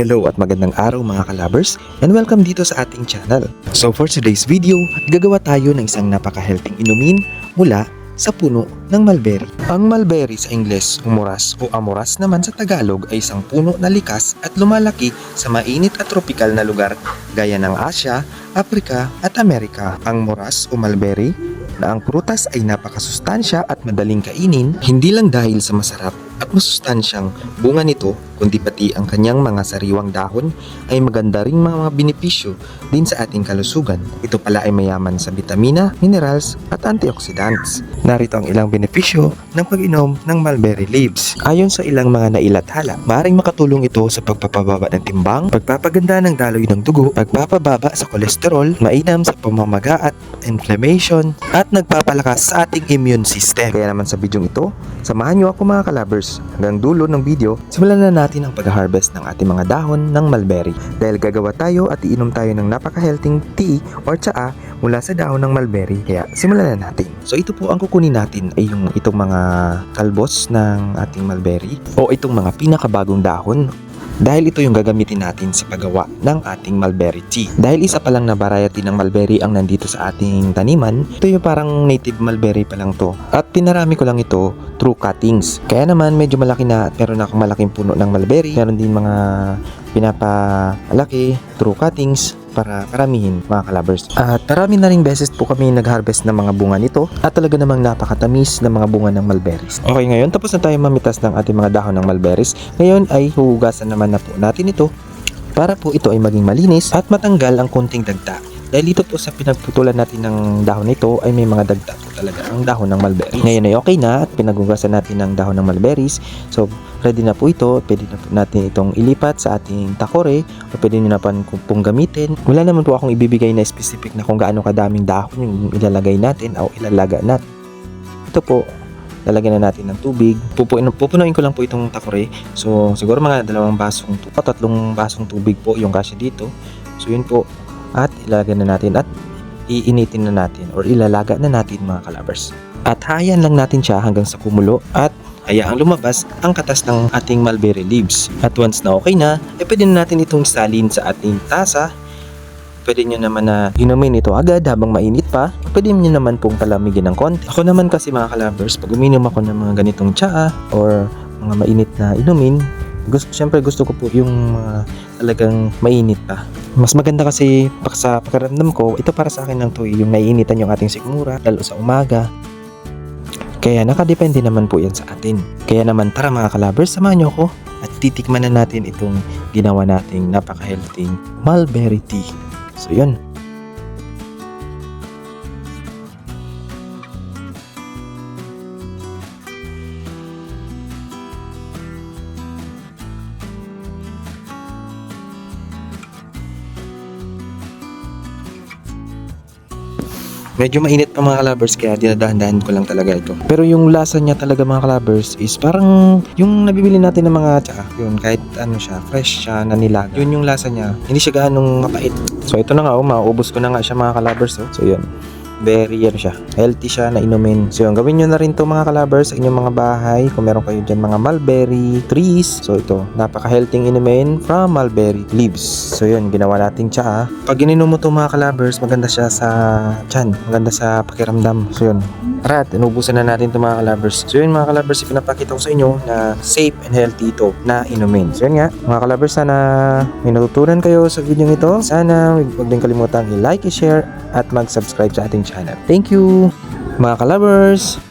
Hello at magandang araw mga kalabers and welcome dito sa ating channel. So for today's video, gagawa tayo ng isang napaka-healthy inumin mula sa puno ng mulberry. Ang mulberry sa Ingles, umuras o amoras naman sa Tagalog ay isang puno na likas at lumalaki sa mainit at tropikal na lugar gaya ng Asya, Afrika at Amerika. Ang moras o mulberry na ang prutas ay napakasustansya at madaling kainin hindi lang dahil sa masarap at masustansyang bunga nito kundi pati ang kanyang mga sariwang dahon ay maganda ring mga benepisyo din sa ating kalusugan. Ito pala ay mayaman sa vitamina, minerals at antioxidants. Narito ang ilang benepisyo ng pag-inom ng mulberry leaves. Ayon sa ilang mga nailathala, maaaring makatulong ito sa pagpapababa ng timbang, pagpapaganda ng daloy ng dugo, pagpapababa sa kolesterol, mainam sa pamamaga at inflammation, at nagpapalakas sa ating immune system. Kaya naman sa bidyong ito, samahan niyo ako mga kalabers. Hanggang dulo ng video, simulan na natin ang pag-harvest ng ating mga dahon ng mulberry. Dahil gagawa tayo at iinom tayo ng napaka-healthy tea or tsaa mula sa dahon ng mulberry. Kaya simulan na natin. So ito po ang kukunin natin ay yung itong mga kalbos ng ating mulberry o itong mga pinakabagong dahon dahil ito yung gagamitin natin sa paggawa ng ating mulberry tea. Dahil isa pa lang na variety ng mulberry ang nandito sa ating taniman, ito yung parang native mulberry pa lang to. At pinarami ko lang ito through cuttings. Kaya naman medyo malaki na at meron akong malaking puno ng mulberry. Meron din mga pinapalaki through cuttings para karamihin mga kalabers. At marami na rin beses po kami nag-harvest ng mga bunga nito at talaga namang napakatamis ng mga bunga ng mulberries. Okay ngayon tapos na tayo mamitas ng ating mga dahon ng mulberries. Ngayon ay huhugasan naman na po natin ito para po ito ay maging malinis at matanggal ang konting dagta. Dahil dito po sa pinagputulan natin ng dahon nito ay may mga dagta po talaga ang dahon ng mulberries. Ngayon ay okay na at pinaghugasan natin ng dahon ng mulberries. So ready na po ito. Pwede na po natin itong ilipat sa ating takore o pwede nyo na pong gamitin. Wala naman po akong ibibigay na specific na kung gaano kadaming dahon yung ilalagay natin o ilalaga natin. Ito po, lalagyan na natin ng tubig. Pupuin, pupunuin ko lang po itong takore. So, siguro mga dalawang basong o tatlong basong tubig po yung kasya dito. So, yun po. At ilalagyan na natin at iinitin na natin or ilalaga na natin mga kalabers. At hayan lang natin siya hanggang sa kumulo at hayaang lumabas ang katas ng ating mulberry leaves. At once na okay na, eh pwede na natin itong salin sa ating tasa pwede nyo naman na inumin ito agad habang mainit pa. Pwede nyo naman pong palamigin ng konti. Ako naman kasi mga kalabers, pag uminom ako ng mga ganitong tsaa or mga mainit na inumin, gusto, syempre gusto ko po yung mga talagang mainit pa. Mas maganda kasi sa pakiramdam ko, ito para sa akin lang to eh, yung naiinitan yung ating sikmura, lalo sa umaga. Kaya nakadepende naman po yan sa atin. Kaya naman tara mga kalabers, samahan nyo ako at titikman na natin itong ginawa nating napaka-healthy mulberry tea. So yun. Medyo mainit pa mga kalabers kaya dinadahan-dahan ko lang talaga ito. Pero yung lasa niya talaga mga kalabers is parang yung nabibili natin ng mga tsaka. Yun, kahit ano siya, fresh siya na nilaga. Yun yung lasa niya. Hindi siya ganong mapait. So ito na nga, oh, maubos ko na nga siya mga kalabers. Oh. So yun very ano siya, healthy siya na inumin. So yun, gawin nyo na rin to mga kalabers sa inyong mga bahay. Kung meron kayo dyan mga mulberry trees. So ito, napaka-healthy inumin from mulberry leaves. So yun, ginawa nating tsaa. Pag ininom mo to mga kalabers, maganda siya sa chan. Maganda sa pakiramdam. So yun, tara, inubusan na natin to mga kalabers. So yun mga kalabers, ipinapakita ko sa inyo na safe and healthy ito na inumin. So yun nga, mga kalabers, sana may natutunan kayo sa video ito. Sana huwag din kalimutang i-like, i-share, at mag-subscribe sa ating channel. Thank you, mga kalabers!